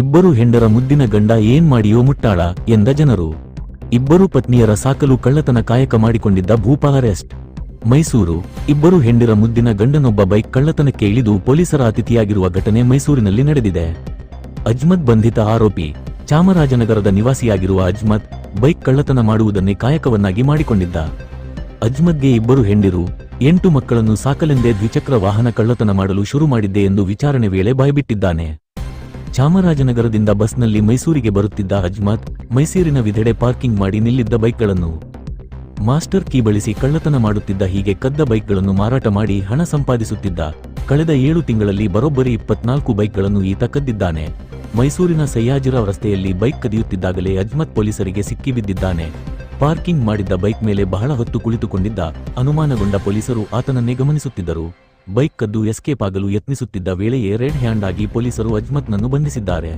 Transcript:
ಇಬ್ಬರು ಹೆಂಡರ ಮುದ್ದಿನ ಗಂಡ ಏನ್ ಮಾಡಿಯೋ ಮುಟ್ಟಾಳ ಎಂದ ಜನರು. ಇಬ್ಬರು ಪತ್ನಿಯರ ಸಾಕಲು ಕಳ್ಳತನ ಕಾಯಕ ಮಾಡಿಕೊಂಡಿದ್ದ ಭೂಪ ಅರೆಸ್ಟ್ ಮೈಸೂರು, ಇಬ್ಬರು ಹೆಂಡಿರ ಮುದ್ದಿನ ಗಂಡನೊಬ್ಬ ಬೈಕ್ ಕಳ್ಳತನಕ್ಕೆ ಇಳಿದು ಪೊಲೀಸರ ಅತಿಥಿಯಾಗಿರುವ ಘಟನೆ ಮೈಸೂರಿನಲ್ಲಿ ನಡೆದಿದೆ. ಅಜ್ಮತ್ ಬಂಧಿತ ಆರೋಪಿ, ಚಾಮರಾಜನಗರದ ನಿವಾಸಿಯಾಗಿರುವ ಅಜ್ಮತ್, ಬೈಕ್ ಕಳ್ಳತನ ಮಾಡುವುದನ್ನೇ ಕಾಯಕವನ್ನಾಗಿ ಮಾಡಿಕೊಂಡಿದ್ದ. ಅಜ್ಮದ್ಗೆ ಇಬ್ಬರು ಹೆಂಡಿರು, ಎಂಟು ಮಕ್ಕಳನ್ನು ಸಾಕಲೆಂದೇ ದ್ವಿಚಕ್ರ ವಾಹನ ಕಳ್ಳತನ ಮಾಡಲು ಶುರು ಮಾಡಿದ್ದೆ ಎಂದು ವಿಚಾರಣೆ ವೇಳೆ ಬಾಯ್ಬಿಟ್ಟಿದ್ದಾನೆ. ಚಾಮರಾಜನಗರದಿಂದ ಬಸ್ನಲ್ಲಿ ಮೈಸೂರಿಗೆ ಬರುತ್ತಿದ್ದ ಅಜ್ಮತ್ ಮೈಸೂರಿನ ವಿಧೆಡೆ ಪಾರ್ಕಿಂಗ್ ಮಾಡಿ ನಿಲ್ಲಿದ್ದ ಬೈಕ್ಗಳನ್ನು ಮಾಸ್ಟರ್ ಕೀ ಬಳಸಿ ಕಳ್ಳತನ ಮಾಡುತ್ತಿದ್ದ ಹೀಗೆ ಕದ್ದ ಬೈಕ್ಗಳನ್ನು ಮಾರಾಟ ಮಾಡಿ ಹಣ ಸಂಪಾದಿಸುತ್ತಿದ್ದ ಕಳೆದ ಏಳು ತಿಂಗಳಲ್ಲಿ ಬರೋಬ್ಬರಿ ಇಪ್ಪತ್ನಾಲ್ಕು ಬೈಕ್ಗಳನ್ನು ಈತ ಕದ್ದಿದ್ದಾನೆ. ಮೈಸೂರಿನ ಸಯ್ಯಾಜಿರಾವ್ ರಸ್ತೆಯಲ್ಲಿ ಬೈಕ್ ಕದಿಯುತ್ತಿದ್ದಾಗಲೇ ಅಜ್ಮತ್ ಪೊಲೀಸರಿಗೆ ಸಿಕ್ಕಿಬಿದ್ದಿದ್ದಾನೆ ಪಾರ್ಕಿಂಗ್ ಮಾಡಿದ್ದ ಬೈಕ್ ಮೇಲೆ ಬಹಳ ಹೊತ್ತು ಕುಳಿತುಕೊಂಡಿದ್ದ ಅನುಮಾನಗೊಂಡ ಪೊಲೀಸರು ಆತನನ್ನೇ ಗಮನಿಸುತ್ತಿದ್ದರು. ಬೈಕ್ ಕದ್ದು ಎಸ್ಕೇಪ್ ಆಗಲು ಯತ್ನಿಸುತ್ತಿದ್ದ ವೇಳೆಯೇ ರೆಡ್ ಹ್ಯಾಂಡ್ ಆಗಿ ಪೊಲೀಸರು ಅಜ್ಮತ್ನನ್ನು ಬಂಧಿಸಿದ್ದಾರೆ.